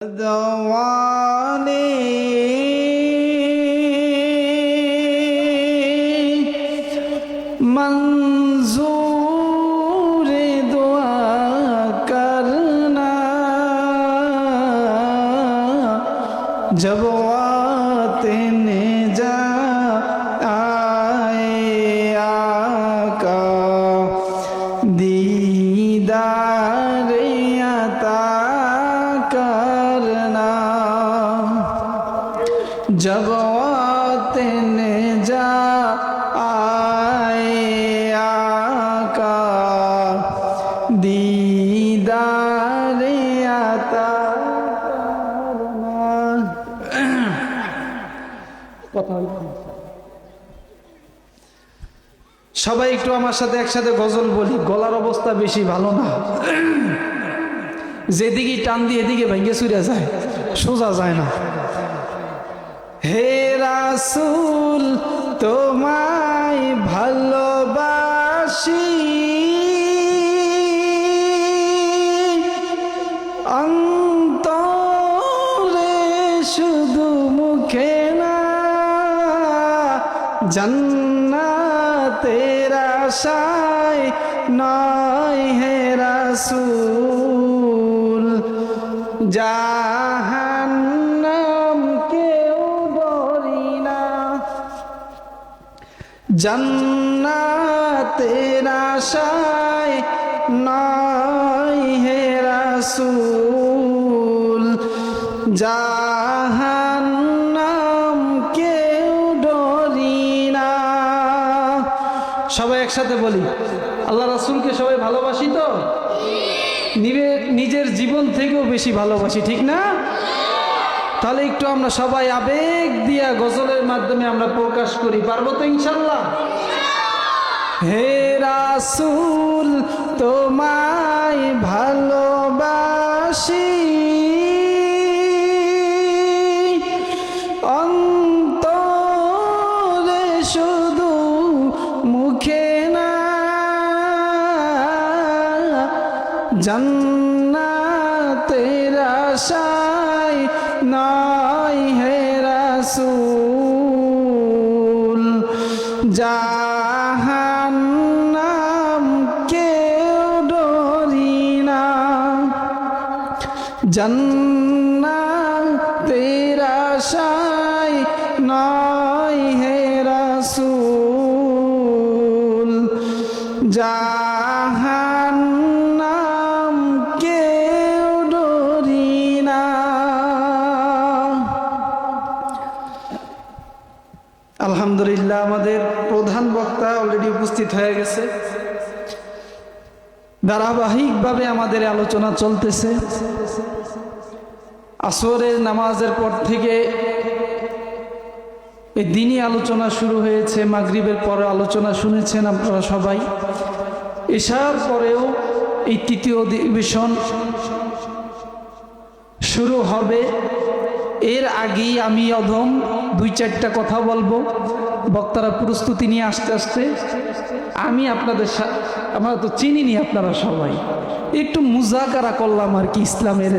the one কথা সবাই একটু আমার সাথে একসাথে গজল বলি, গলার অবস্থা বেশি ভালো না। যেদিকে টান দিয়ে এদিকে ভেঙে চুরে যায়, সোজা যায় না। হে রাসুল, তোমায় ভালোবাসি। জন্নাতের আশায় নয় হে রাসুল। জাহান্নাম কেউ ডরি না। সবাই একসাথে বলি, আল্লাহ রাসুলকে সবাই ভালোবাসি তো? নিজের জীবন থেকেও বেশি ভালোবাসি, ঠিক না? তাহলে একটু আমরা সবাই আবেগ দিয়া গজলের মাধ্যমে আমরা প্রকাশ করি, পারব তো ইনশাল্লাহ? হে রাসুল তোমায় ভালোবাসি। অন্তরে শুধু মুখে না হে রাসূল। আলহামদুলিল্লাহ, আমাদের প্রধান বক্তা অলরেডি উপস্থিত হয়ে গেছে। ধারাবাহিকভাবে আমাদের আলোচনা চলতেছে। আসরের নামাজের পর থেকে এই দিনই আলোচনা শুরু হয়েছে, মাগরিবের পরে আলোচনা শুনেছেন আপনারা সবাই। এশার পরেও এই তৃতীয় অধিবেশন শুরু হবে। এর আগেই আমি অধম দুই চারটা কথা বলব। বক্তারা প্রস্তুতি নিয়ে আসতে আসতে আমি আপনাদের আমরা তো চিনিনি আপনারা সবাই। একটু মুজাকারা করলাম আর কি ইসলামের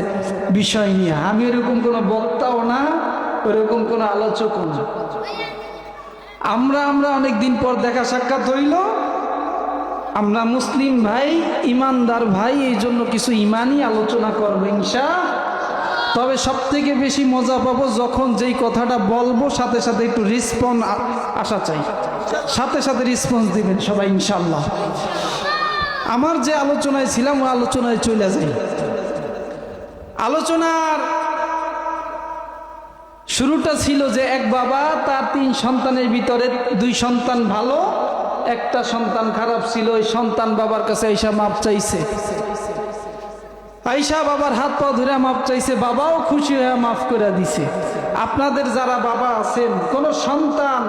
বিষয় নিয়ে। আমি এরকম কোনো বক্তাও না, ওরকম কোনো আলোচকও না। আমরা আমরা অনেক দিন পর দেখা সাক্ষাৎ হইল। আমরা মুসলিম ভাই, ইমানদার ভাই, এই জন্য কিছু ইমানই আলোচনা করব ইনশা। তবে সব থেকে বেশি মজা পাবো যখন যেই কথাটা বলব, সাথে সাথে একটু রেসপন্স আসা চাই। সাথে সাথে রেসপন্স দিবেন সবাই ইনশাল্লাহ আমার যে আলোচনায় ছিলাম, ওই আলোচনায় চলে যাই। আলোচনার শুরুটা ছিল যে এক বাবা, তার তিন সন্তানের ভিতরে দুই সন্তান ভালো, একটা সন্তান খারাপ ছিল, ওই সন্তান বাবার কাছে আইসা মাপ চাইছে। আইসা বাবার হাত পা ধরে মাপ চাইছে, বাবাও খুশি হয়ে মাফ করে দিছে। আপনাদের যারা বাবা আছেন, কোন সন্তান,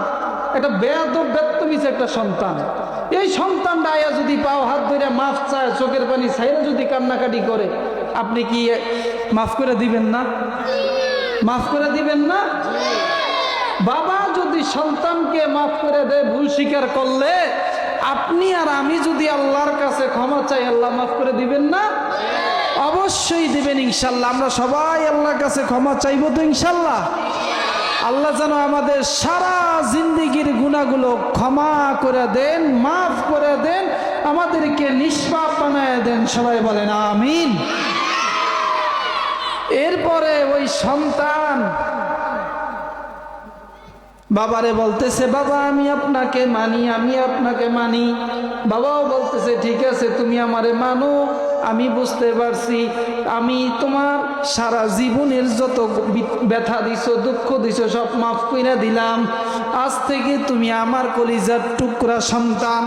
একটা বেয়াদ ব্যক্তমিছে একটা সন্তান, এই সন্তানটা আয়া যদি পাও হাত ধরে মাফ চায়, চোখের পানি ছাইরা যদি কান্নাকাটি করে, আপনি কি মাফ করে দিবেন না? মাফ করে দিবেন না? বাবা যদি সন্তানকে মাফ করে দেয়, ভুল স্বীকার করলে, আপনি আর আমি যদি আল্লাহর কাছে ক্ষমা চাই, আল্লাহ মাফ করে দিবেন না? অবশ্যই দেবেন ইনশাল্লাহ। আমরা সবাই আল্লাহর কাছে ক্ষমা চাইব তো ইনশাল্লাহ। আল্লাহ যেন আমাদের সারা জিন্দিগির গুণাগুলো ক্ষমা করে দেন, মাফ করে দেন, আমাদেরকে নিষ্পাপ বানায় দেন, সবাই বলেন আমিন। এরপরে ওই সন্তান বাবারে বলতেছে, বাবা, আমি আপনাকে মানি, আমি আপনাকে মানি। বাবাও বলতেছে, ঠিক আছে, তুমি আমারে মানো। আমি বুঝতে পারছি, আমি তোমার সারা জীবনের যত ব্যথা দিছো, দুঃখ দিছো, সব মাফ কইরা দিলাম। আজ থেকে তুমি আমার কলিজার টুকরা সন্তান।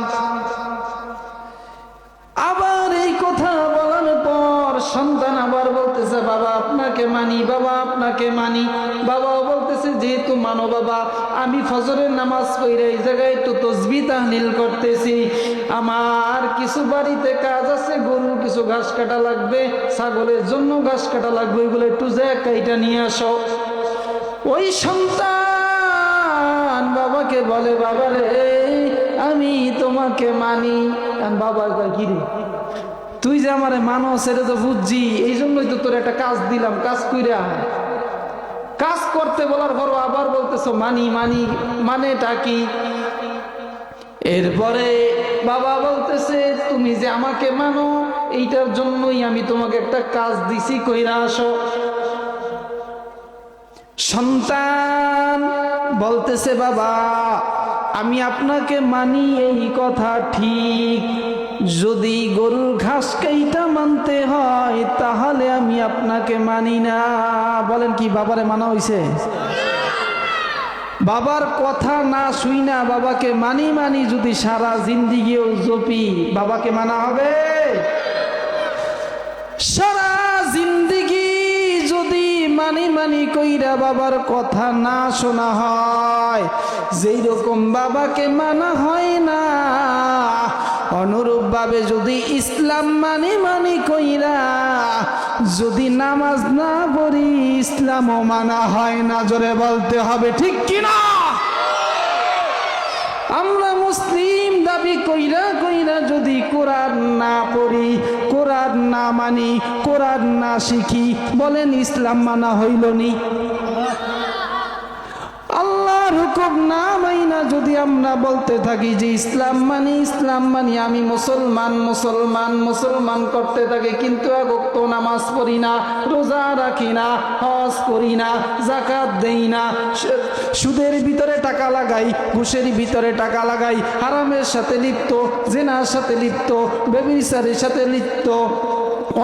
আবার এই কথা বলার পর সন্তান আবার বলতেছে, বাবা, আপনাকে মানি, বাবা, আপনাকে মানি বাবাও বলতেছে যেহেতু মানো বাবা, আমি ফজরের নামাজ পড়ে এই জায়গায় একটু তসবি তাহলিল করতেছি। আমার কিছু বাড়িতে কাজ আছে, গরুর কিছু ঘাস কাটা লাগবে, ছাগলের জন্য ঘাস কাটা লাগবে, ওইগুলো একটু জায়গা এটা নিয়ে আসো। ওই সন্তান বাবাকে বলে, বাবা রে, আমি তোমাকে মানি। বাবা কি রে? তুই যে আমারে মানো, সেটা তো বুঝছি। এই জন্যই তো তোর একটা কাজ দিলাম, কাজ কইরা। কাজ করতে বলার পর আবার বলতেছো, মানি মানি, মানেটা কি? এরপরে বাবা বলতেছে, তুমি যে আমাকে মানো, এইটার জন্যই আমি তোমাকে একটা কাজ দিছি, কইরা আসো। সন্তান বলতেছে, বাবা, আমি আপনাকে মানি, এই কথা ঠিক। যদি গরুর ঘাস কেইটা মানতে হয়, তাহলে আমি আপনাকে মানি না। বলেন কি বাবারে মানা হইছে? বাবার কথা না শুই না বাবাকে মানি মানি যদি সারা জিন্দিগিও জপি, বাবাকে মানা হবে? সারা জিন্দিগি যদি মানি মানি কইরা বাবার কথা না শোনা হয়, যেই রকম বাবাকে মানা হয় না অনুরূপ ভাবে যদি ইসলাম মানি মানি কইরা, যদি নামাজ না পড়ি, ইসলামও মানা হয় না, জোরে বলতে হবে ঠিক কিনা? আমরা মুসলিম দাবি কইরা কইরা যদি কোরআন না পড়ি, কোরআন না মানি, কোরআন না শিখি, বলেন ইসলাম মানা হইল নি? আল্লাহর হুকুম না যদি আমরা বলতে থাকি যে ইসলাম মানি ইসলাম মানি, আমি মুসলমান মুসলমান মুসলমান করতে থাকি, কিন্তু তো নামাজ পড়ি না, রোজা রাখি না, হজ করি না জাকাত দেই না সুদের ভিতরে টাকা লাগাই, ঘুষের ভিতরে টাকা লাগাই, হারামের সাথে লিপ্ত, জেনার সাথে লিপ্ত, বেবিচারের সাথে লিপ্ত,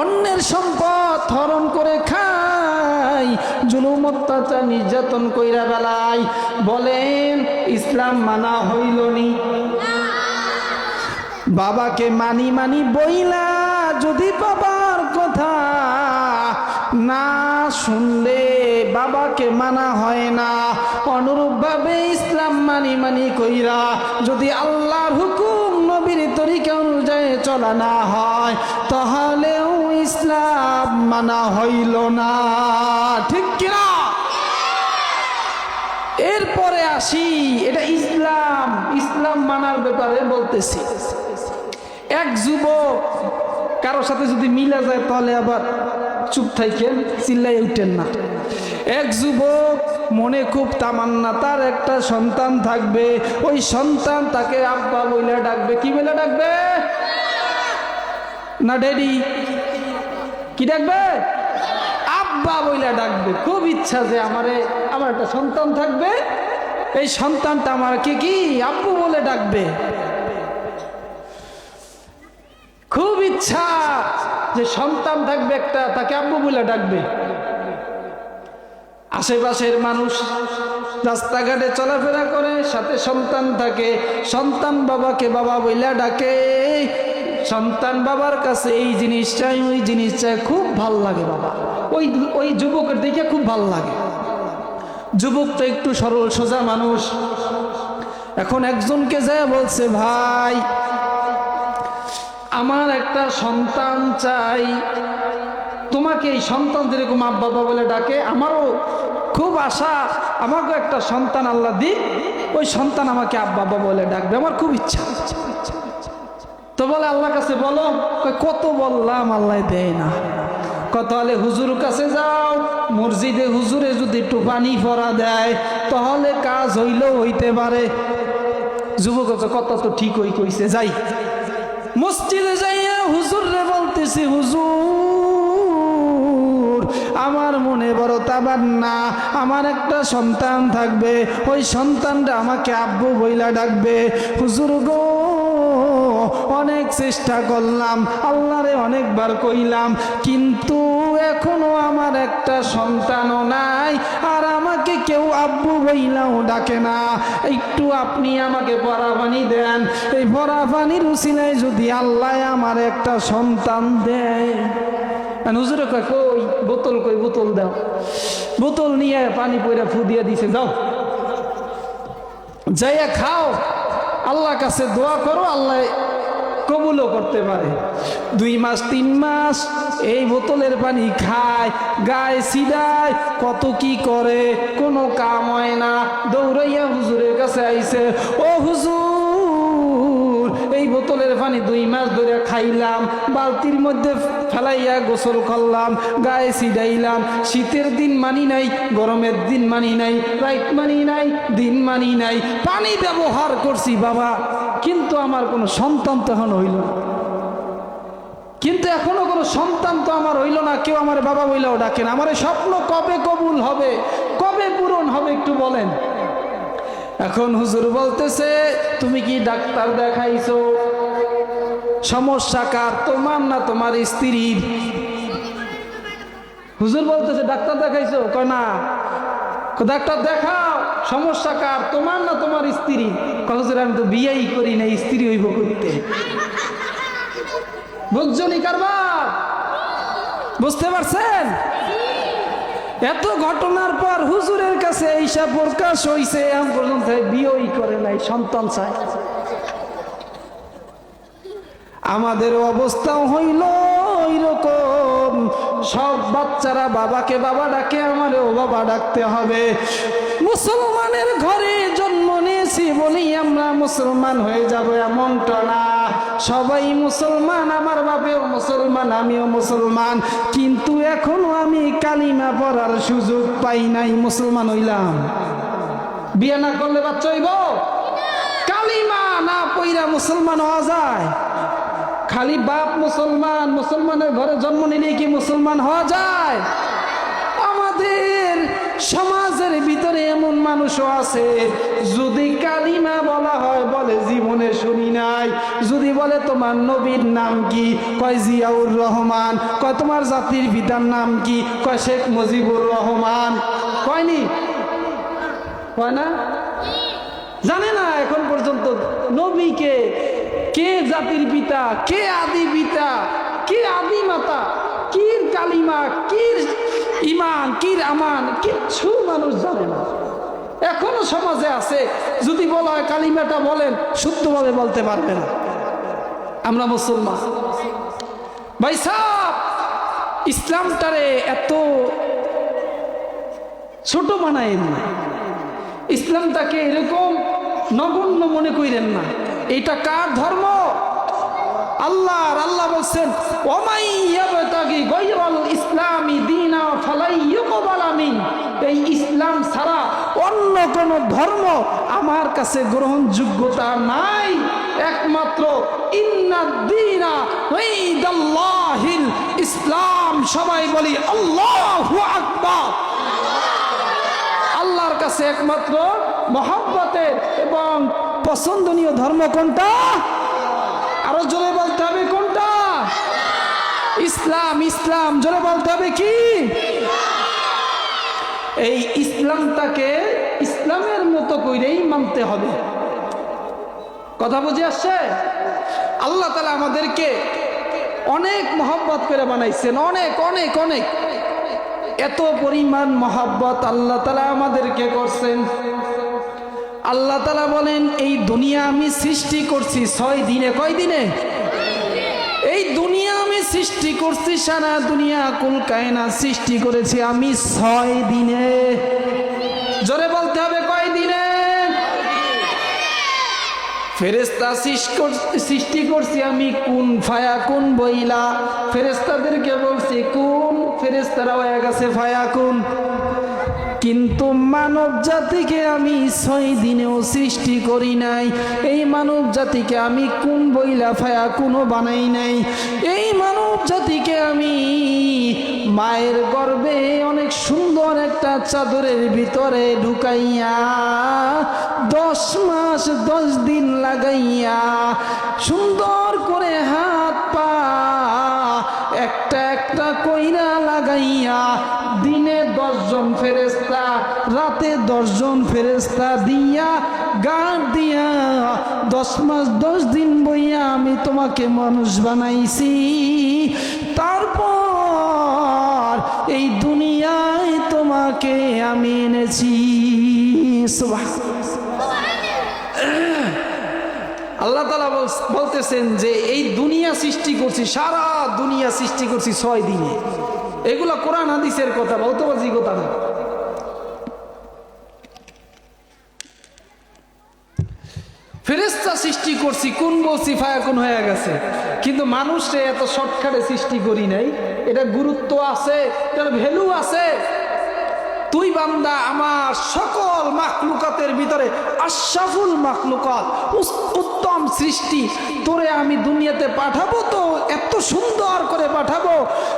অন্যের সম্পদ হরণ করে খাই জুলুম অত্যাচার নির্যাতন কইরা বেলায়, বলেন, ইসলাম মানা হইল নি বাবাকে মানি মানি বইলা, যদি বাবার কথা না শুনলে বাবাকে মানা হয় না। অনুরূপভাবে ইসলাম মানি মানি কইরা, যদি আল্লাহর হুকুম নবীর তরিকা অনুযায়ী চলা না হয়, তাহলেও ইসলাম মানা হইল না। ঠিক কিনা? এরপরে আসি, এটা ইসলাম ইসলাম মানার ব্যাপারে বলতেছি। এক যুবক কারও সাথে যদি মিলা যায় তাহলে আবার চুপ থাকেন চিল্লাই উঠেন না। এক যুবক মনে খুব তামান্না, তার একটা সন্তান থাকবে। ওই সন্তান তাকে আব্বা বইলে ডাকবে। কি বলে ডাকবে? না, ড্যাডি। কি ডাকবে? আব্বা বইলা ডাকবে। খুব ইচ্ছা যে আমারে, আমার একটা সন্তান থাকবে। এই সন্তানটা আমাকে কি আব্বু বলে ডাকবে? খুব ইচ্ছা যে সন্তান থাকবে একটা, তাকে আব্বু বলে ডাকবে। আশেপাশের মানুষ রাস্তাঘাটে চলাফেরা করে, সাথে সন্তান থাকে। সন্তান বাবাকে বাবা বইলা ডাকে। সন্তান বাবার কাছে এই জিনিসটাই, ওই জিনিস চাই খুব ভালো লাগে বাবা। ওই ওই যুবকের দেখে খুব ভালো লাগে। যুবক তো একটু সরল, সোজা মানুষ। এখন একজনকে যায় বলছে, ভাই, আমার একটা সন্তান চাই। তোমাকে এই সন্তান যেরকম আব্বা বাবা বলে ডাকে, আমারও খুব আশা, আমাকেও একটা সন্তান আল্লাহ দিক। ওই সন্তান আমাকে আব্বা বাবা বলে ডাকবে, আমার খুব ইচ্ছা। তো বলে আল্লাহর কাছে বলো কত বললাম আল্লাহ দেয় না। কত হলে হুজুর কাছে যাও, মসজিদে হুজুরে যদি একটু পানি পরা দেয়, তাহলে কাজ হইলেও হইতে পারে। যুবক কত তো ঠিক হই কইছে, যাই। মসজিদে যাইয়া হুজুর রে বলতেছি, হুজুর, আমার মনে বড় তাবার না আমার একটা সন্তান থাকবে, ওই সন্তানটা আমাকে আব্বু বইলা ডাকবে। হুজুর গো অনেক চেষ্টা করলাম, আল্লাহরে অনেকবার কইলাম, কিন্তু এখনও আমার একটা সন্তানও নাই, আর আমাকে কেউ আব্বু বইলাও ডাকে না। একটু আপনি আমাকে পরা পানি দেন, এই পরা পানির উসিলায় যদি আল্লাহ আমার একটা সন্তান দেয়। হুজুরে কয়, কই, বোতল কই, বোতল দাও। বোতল নিয়ে পানি পইরা ফু দিয়ে দিছে, যাও। যাইয়া খাও আল্লাহ কাছে দোয়া করো, আল্লাহ কবুলও করতে পারে। দুই মাস, তিন মাস এই বোতলের পানি খায়, গায়ে সিদায় কত কি করে, কোনো কাম হয় না। দৌড়াইয়া হুজুরের কাছে আইসে ও হুজুর এই বোতলের পানি দুই মাস ধরে খাইলাম, বালতির মধ্যে ফেলাইয়া গোসল করলাম, গায়ে সিডাইলাম শীতের দিন মানি নাই, গরমের দিন মানি নাই রাইট মানি নাই, দিন মানি নাই। পানি ব্যবহার করছি বাবা, কিন্তু আমার কোনো সন্তান তখন হইল না। কিন্তু এখনও কোনো সন্তান তো আমার হইল না, কেউ আমার বাবা বইলাও ডাকেন আমার স্বপ্ন কবে কবুল হবে, কবে পূরণ হবে একটু বলেন। এখন হুজুর বলতেছে তুমি কি ডাক্তার দেখাইছো? সমস্যা কার? তোমার না তোমার স্ত্রীর? হুজুর বলতেছে ডাক্তার দেখাইছো? কয় না। ডাক্তার দেখাও সমস্যা কার? তোমার না তোমার স্ত্রী? কয়, হুজুর আমি তো বিয়েই করি না স্ত্রী হইব করতে। বুঝছনি কারবার? বুঝতে পারছেন? এত ঘটনার পর হুজুরের কাছে এইসব প্রকাশ হইছে এখন পর্যন্ত বিয়েই করে নাই, সন্তান চায়। আমাদের অবস্থাও হইল রকম সব বাচ্চারা বাবাকে বাবা ডাকে, আমারও বাবা ডাকতে হবে। মুসলমানের ঘরে জন্ম নিয়েছি বলেই আমরা মুসলমান হয়ে যাব, এমনটা না। সবাই মুসলমান, আমার বাপেও মুসলমান, আমিও মুসলমান। কিন্তু এখনও আমি কালিমা পড়ার সুযোগ পাই নাই, মুসলমান হইলাম। বিয়ে না করলে বাচ্চা হইব? কালিমা না পইরা মুসলমান হওয়া যায়। খালি বাপ মুসলমান, মুসলমানের ঘরে জন্ম নিলে কি মুসলমান হওয়া যায়? সমাজের ভিতরে এমন মানুষও আছে, যদি কালিমা বলা হয় বলে জীবনে শুনি নাই, যদি বলে তোমার নবীর নাম কি, কয় জিয়াউর রহমান, কয় তোমার জাতির পিতার নাম কি, কয় শেখ মুজিবুর রহমান, কয়নি? কয় না? জানে না, এখন পর্যন্ত নবীকে কে জাতির পিতা? কে আদি পিতা? কে আদি মাতা? কির কালিমা? কির ইমান, কির আমান, কিচ্ছু মানুষ জানে না। এখনও সমাজে আছে, যদি বলা হয় কালিমাটা বলেন, শুদ্ধভাবে বলতে পারবে না। আমরা মুসলমান। ভাই সাহ ইসলামটারে এত ছোট বানায় না। ইসলামটাকে এরকম নগণ্য মনে কইরেন না। এটা কার ধর্ম? আল্লাহর, আল্লাহ বলছেন, ওমাই ইয়াবতাগি গায়রাল ইসলামি দীনা ফালাই ইউকবাল মিন এই ইসলাম ছাড়া অন্য কোন ধর্ম আমার কাছে গ্রহণযোগ্যতা নাই। একমাত্র ইসলাম। সবাই বলি, আল্লাহ আল্লাহর কাছে একমাত্র মহাব্বতের এবং পছন্দনীয় ধর্ম কোনটা? আরও জোরে বলতে হবে কোনটা? ইসলাম ইসলাম, জোরে বলতে হবে কি? এই ইসলামটাকে ইসলামের মতো করেই মানতে হবে। কথা বুঝে আসছে? আল্লাহ তালা আমাদেরকে অনেক মহব্বত করে বানাইছেন, অনেক অনেক অনেক। এত পরিমাণ মহাব্বত আল্লাহ তালা আমাদেরকে করছেন। আল্লাহ তালা বলেন, এই দুনিয়া আমি সৃষ্টি করছি ছয় দিনে, কয় দিনে? সৃষ্টি করছি সারা দুনিয়া, কুল কায়না সৃষ্টি করেছি আমি ছয় দিনে। জোরে বলতে হবে কয় দিনে? ফেরেস্তা সৃষ্টি করছি আমি কোন ফায়া, কোন বইলা। ফেরেস্তাদেরকে বলছি, কোন ফেরেস্তারা হয়ে গেছে ফায়াকুন কিন্তু মানব জাতিকে আমি ছয় দিনেও সৃষ্টি করি নাই। এই মানব জাতিকে আমি কোন বইলা ফায়া কোনো বানাই নাই। এই মানব জাতিকে আমি মায়ের গর্ভে অনেক সুন্দর একটা চাদরের ভিতরে ঢুকাইয়া দশ মাস দশ দিন লাগাইয়া সুন্দর করে দশজন ফেরেস্তা রাতে দশজন ফেরেস্তা দিয়া গান দিয়া দশ মাস দশ দিন বইয়া আমি তোমাকে মানুষ বানাইছি। তারপর এই দুনিয়ায় তোমাকে আমি এনেছি। আল্লাহ তালা বলতেছেন যে এই দুনিয়া সৃষ্টি করছি, সারা দুনিয়া সৃষ্টি করছি ছয় দিনে। এগুলো কোরআন, হাদিসের কথা বলতবাজি কথা না ফেরেস্তা সৃষ্টি করছি, কোন বলছি ফায়াকুন হয়ে গেছে? কিন্তু মানুষে এত শর্টকাটে সৃষ্টি করি নাই, এটা গুরুত্ব আছে, এটার ভ্যালু আছে। তুই বান্দা আমার সকল মাখলুকাতের ভিতরে আশাফুল মাখলুকাত, উস- উত্তম সৃষ্টি, তোরে আমি দুনিয়াতে পাঠাবো তো, এত সুন্দর করে পাঠাবো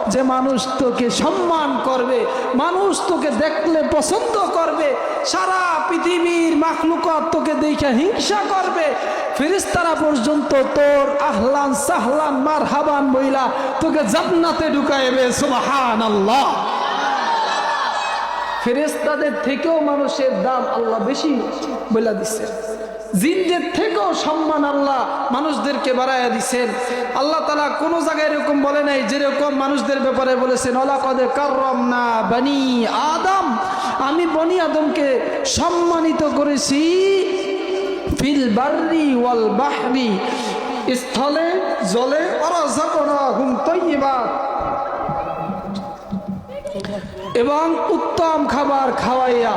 যে মানুষ তোকে সম্মান করবে, মানুষ তোকে দেখলে পছন্দ করবে, সারা পৃথিবীর মাখলুকাত তোকে দেখে হিংসা করবে ফেরিস্তারা পর্যন্ত তোর আহলান সাহলান মার হাবান বইলা তোকে জান্নাতে ঢুকাইবে সুবহান আল্লাহ ফেরেস্তাদের থেকেও মানুষের দাম আল্লাহ বেশি বলে দিচ্ছেন জিনদের থেকেও সম্মান আল্লাহ মানুষদেরকে বাড়াইয়া দিচ্ছেন আল্লাহ তালা কোনো জায়গায় এরকম বলে নাই, যেরকম মানুষদের ব্যাপারে বলেছেন, ওলাকদে কার্রম না বানি আদম। আমি বনি আদমকে সম্মানিত করেছি ফিল বার্রি ওয়াল বাহরি, স্থলে, জলে অরাজাকনা হুম তৈবাত এবং উত্তম খাবার খাওয়াইয়া।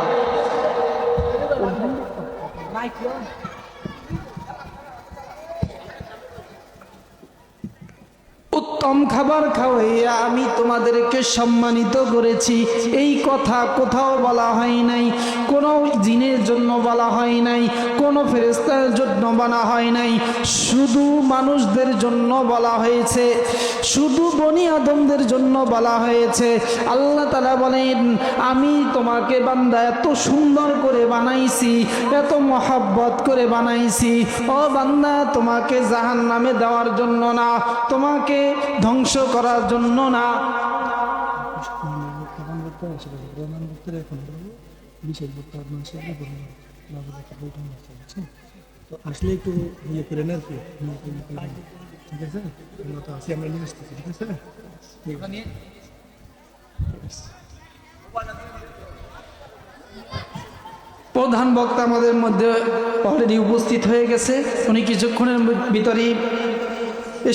উত্তম খাবার খাওয়াইয়া আমি তোমাদেরকে সম্মানিত করেছি। এই কথা কোথাও বলা হয় নাই। কোনো জিনের জন্য বলা হয় নাই, কোনো ফেরেস্তার জন্য বলা হয় নাই। শুধু মানুষদের জন্য বলা হয়েছে, শুধু বনি আদমদের জন্য বলা হয়েছে। আল্লাহ তালা বলেন, আমি তোমাকে বান্দা এত সুন্দর করে বানাইছি, এত মহাব্বত করে বানাইছি। ও বান্দা, তোমাকে জাহান নামে দেওয়ার জন্য না, তোমাকে ধ্বংস করার জন্য না। বক্তা বক্তার বিশেষ বক্তা আপনার বাবু একটা বৈঠক আছে বুঝছেন তো আসলে একটু ইয়ে করেন আর কি করে। ঠিক আছে? আমরা তো আছি, আমরা নিয়ে আসতেছি, ঠিক আছে? ঠিক আছে প্রধান বক্তা আমাদের মধ্যে অলরেডি উপস্থিত হয়ে গেছে। উনি কিছুক্ষণের ভিতরেই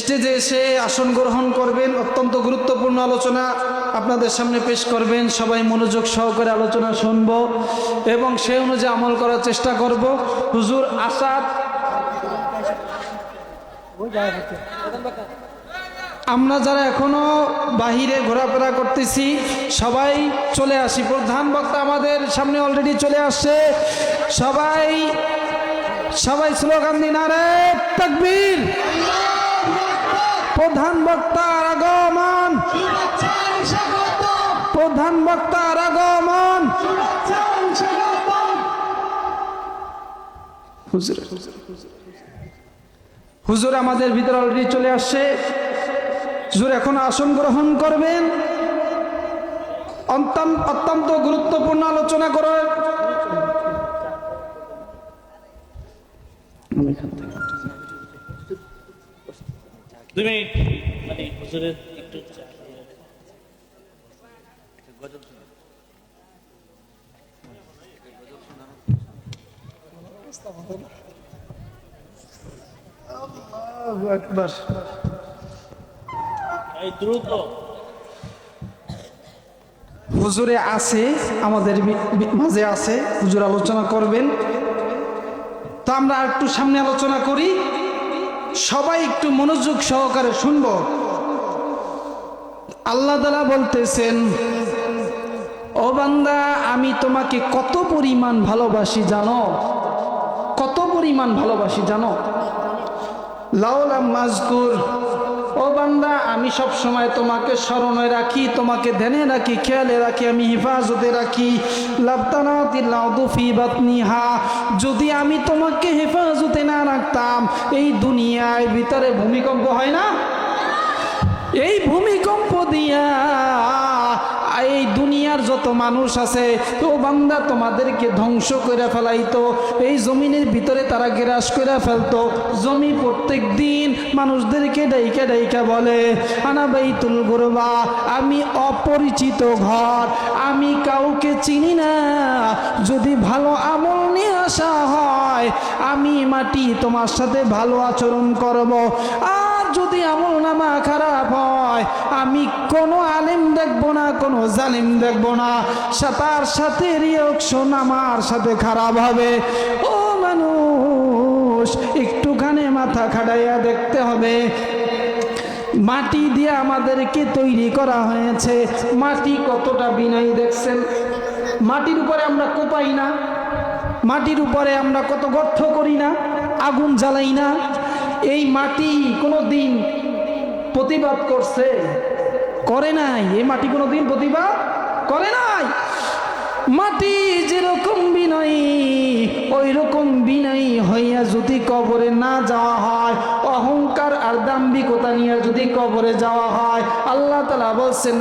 স্টেজে এসে আসন গ্রহণ করবেন। অত্যন্ত গুরুত্বপূর্ণ আলোচনা। আপনাদের সামনে পেশ করবেন, সবাই মনোযোগ সহকারে আলোচনা শুনব এবং সেই অনুযায়ী আমল করার চেষ্টা করব। হুজুর আসাদ, আমরা যারা এখনও বাহিরে ঘোরাফেরা করতেছি, সবাই চলে আসি। প্রধান বক্তা আমাদের সামনে অলরেডি চলে আসছে। সবাই সবাই স্লোগান দিন, আরে তাকবীর। প্রধান বক্তার আগমন প্রধান বক্তার আগমন। হুজুর আমাদের ভিতরে অলরেডি চলে আসছে। হুজুর, এখন আসন গ্রহণ করবেন। অত্যন্ত গুরুত্বপূর্ণ আলোচনা করার। দুই মিনিট। মানে হুজুরের একটু চা দিয়ে রাখেন। একবার এই দ্রুত হুজুরে আছে আমাদের মাঝে আছে হুজুর আলোচনা করবেন। তো আমরা একটু সামনে আলোচনা করি সবাই একটু মনোযোগ সহকারে শুনব। আল্লাহ তালা বলতেছেন ও বান্দা আমি তোমাকে কত পরিমাণ ভালোবাসি জানো? পরিমাণ ভালোবাসি, জানো? লাউলা মাজকুর। ও বান্দা, আমি সব সময় তোমাকে স্মরণে রাখি, তোমাকে ধ্যানে রাখি, খেয়ালে রাখি, আমি হেফাজতে রাখি। বাতনিহা, যদি আমি তোমাকে হেফাজতে না রাখতাম, এই দুনিয়ায় ভিতরে ভূমিকম্প হয় না? এই ভূমিকম্প যত মানুষ আছে, তো বান্দা তোমাদেরকে ধ্বংস করে ফেলাইতো। এই জমিনের ভিতরে তারা গ্রাস করে ফেলতো। জমি প্রত্যেক দিন মানুষদেরকে ডাইকা ডাইকা বলে, আনা বাইতুল গুরবা, আমি অপরিচিত ঘর, আমি কাউকে চিনি না। যদি ভালো আমল নিয়ে আসা হয়, আমি মাটি তোমার সাথে ভালো আচরণ করব। আর যদি আমল নামা খারাপ হয়, আমি কোনো আলেম দেখব না, কোনো জালিম দেখব না। তার সাথে রিয়াকশন আমার সাথে খারাপ হবে। ও মানুষ, একটুখানি মাথা খাটাইয়া দেখতে হবে। মাটি দিয়ে আমাদেরকে তৈরি করা হয়েছে। মাটি কতটা বিনাই দেখছেন? মাটির উপরে আমরা কোপাই না। মাটির উপরে আমরা কত গর্থ করি না। আগুন জ্বালাই না। এই মাটি কোনো দিন প্রতিবাদ করছে? করে নাই। এই মাটি কোনো দিন প্রতিবাদ করে নাই? মাটি যেরকম বিনয়ী ওই রকম বিনয়ী হইয়া যদি কবরে না যাওয়া হয়, অহংকার আর দাম্ভিকতা নিয়ে যদি কবরে যাওয়া হয়, আল্লাহ তালা। বলছেন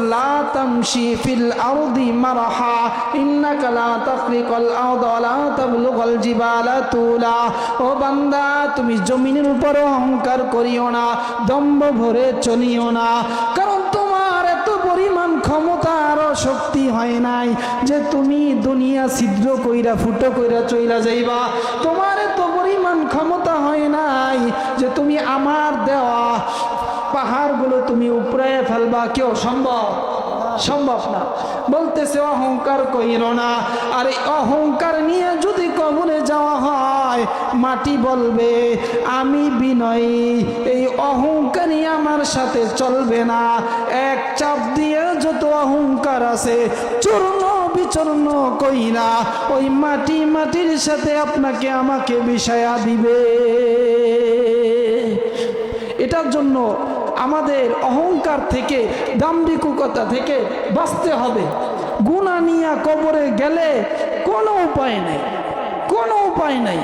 তুমি জমিনের উপর অহংকার করিও না, দম্ভ ভরে চলিও না। কারণ তোমার শক্তি হয় নাই যে তুমি দুনিয়া ছিদ্র কইরা, ফুটো কইরা চইলা যাইবা। তোমার এত পরিমাণ ক্ষমতা হয় নাই যে তুমি আমার দেওয়া পাহাড়গুলো তুমি উপরে ফেলবা। কেউ সম্ভব? সম্ভব না। বলতেছে, অহংকার কইর না। আর এই অহংকার নিয়ে যদি কবরে যাওয়া হয়, মাটি বলবে, আমি বিনয়ী, এই অহংকারই আমার সাথে চলবে না। এক চাপ দিয়ে যত অহংকার আছে, চূর্ণ বিচূর্ণ কইরা ওই মাটি মাটির সাথে আপনাকে আমাকে বিষয়া দিবে। এটার জন্য আমাদের অহংকার থেকে, দাম্ভিকতা থেকে বাঁচতে হবে। গুণা নিয়ে কবরে গেলে কোনো উপায় নেই, কোনো উপায় নেই।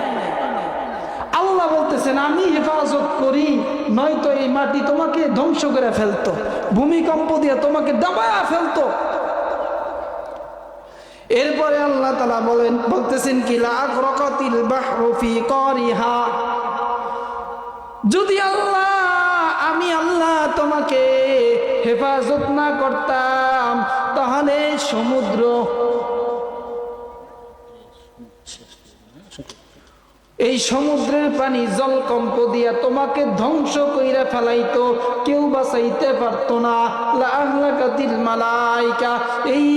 আল্লাহ বলতেছেন, আমি হেফাজত করি, নয়তো এই মাটি তোমাকে ধ্বংস করে ফেলতো, ভূমিকম্প দিয়ে তোমাকে দাবায়া ফেলতো। এরপরে আল্লাহ তালা বলেন, বলতেছেন কি লাকরকাতিল বাহরু ফি করিহা। যদি আল্লাহ আমি আল্লাহ তোমাকে হেফাজত না করতাম, তাহলে সমুদ্র এই সমুদ্রের পানি জলকম্প দিয়া তোমাকে ধ্বংস কইরা ফেলাইতো, কেউ বাঁচাইতে পারতো না। মালাইকা, এই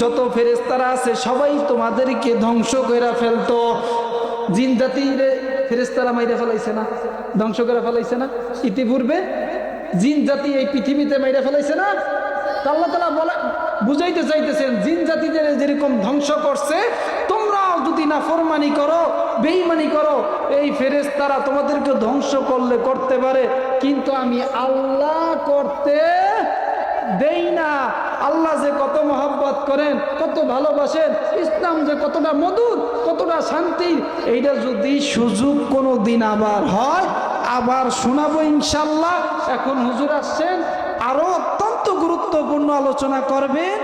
যত ফেরেস্তারা আছে, সবাই তোমাদেরকে ধ্বংস কইরা ফেলতো। জিন জাতির ফেরেস্তারা মাইরা ফেলাইছে না। ধ্বংস করে ফেলাইছে না? ইতিপূর্বে জিন জাতি এই পৃথিবীতে মাইরা ফেলাইছে না? আল্লাহ তালা বলে বুঝাইতে চাইতেছেন, জিন জাতিদের যেরকম ধ্বংস করছে, তোমরাও যদি না ফরমানি করো বেইমানি করো, এই ফেরেস তারা তোমাদেরকে ধ্বংস করলে করতে পারে। কিন্তু আমি আল্লাহ করতে দেই না। আল্লাহ যে কত মহব্বত করেন, কত ভালোবাসেন, ইসলাম যে কতটা মধুর, কতটা শান্তির, এইটা যদি সুযোগ কোনো দিন আবার হয় আবার শোনাবো ইনশাল্লাহ। এখন হুজুর আসছেন আরও অত্যন্ত গুরুত্বপূর্ণ আলোচনা করবেন।